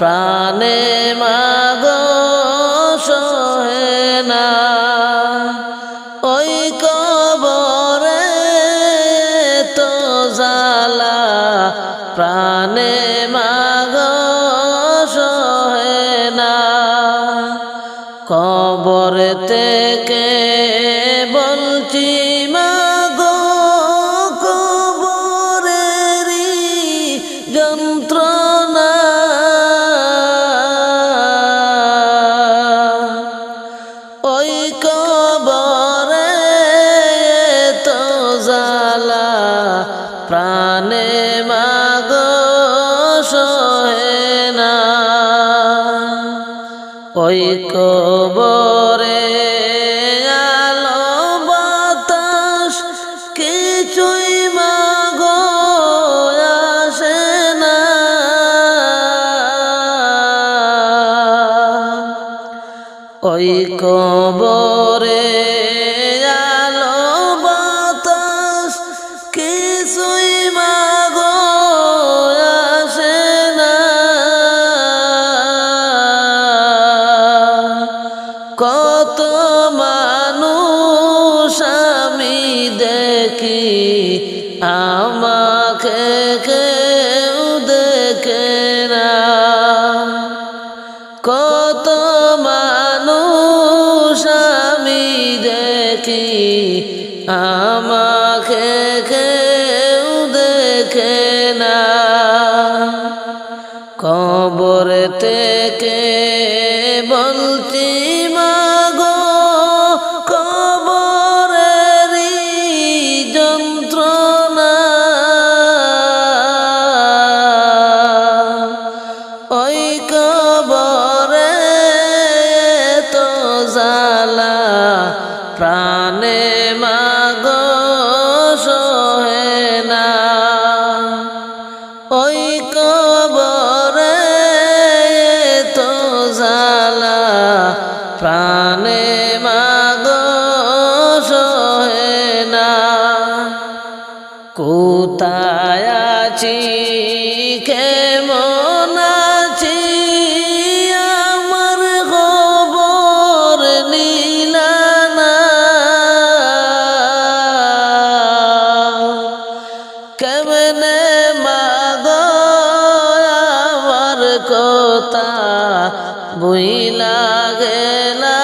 প্রাণে মাগ সহে না। ওই কবরে তো জালা প্রাণে মাগ সহে না। কবরেতে কে বলছি মা প্রাণে মাগ সহে না। ওই কবরে আলো বাতাস কিছুই মাগো আসে না। ওই কবরে দেখি আমাকে কেউ দেখে না। কত মানুষ আমি দেখি, আমাকে কেউ দেখে না। কবর থেকে বলছি কোথায় আছি কেমন আছি? আমার খবর নীলানা কেমনে মাগ আমার কথা? বইলা গেলা